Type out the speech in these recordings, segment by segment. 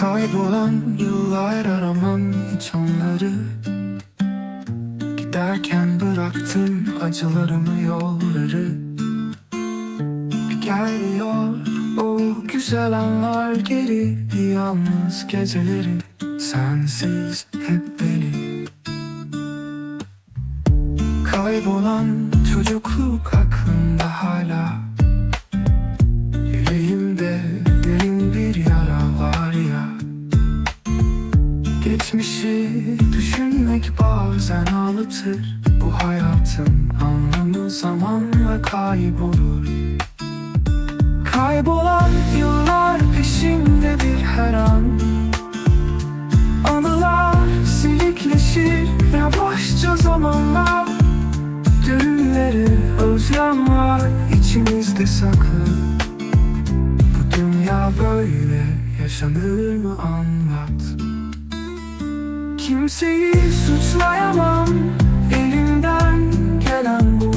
Kaybolan yıllar aramam hiç onları Giderken bıraktım acılarımı yolları. Bir gelmiyor o güzel anlar geri Yalnız geceleri. Sensiz hep beni. Kaybolan çocukluk aklımda hala Geçmişi düşünmek bazen ağlatır. Bu hayatın anlamı zamanla kaybolur. Kaybolan yıllar peşimdedir her an. Anılar silikleşir yavaşça zamanla Düğünleri özlem var içimizde saklı. Bu dünya böyle yaşanır mı? Anlat Kimseyi suçlayamam. Elimden gelen bu.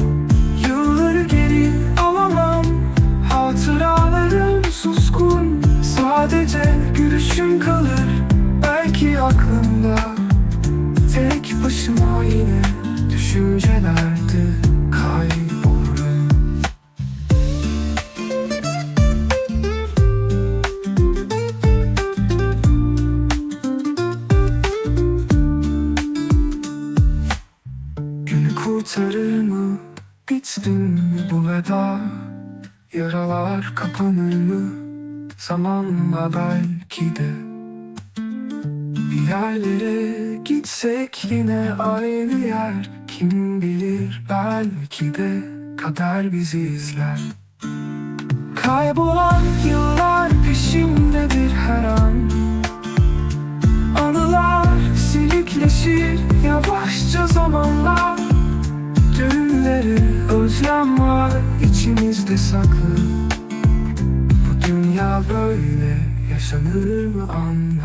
Yılları geri alamam. Hatıralarım suskun. Sadece gülüşün kalır. Belki aklımda Tek başıma yine Düşüncelerde kurtarır mı? Bitsin mi bu veda? Yaralar kapanır mı? Zamanla belki de Bir yerlere gitsek yine aynı yer Kim bilir belki de kader bizi izler Kaybolan yıllar peşimdedir içimizde saklı. Bu dünya böyle yaşanır mı anlat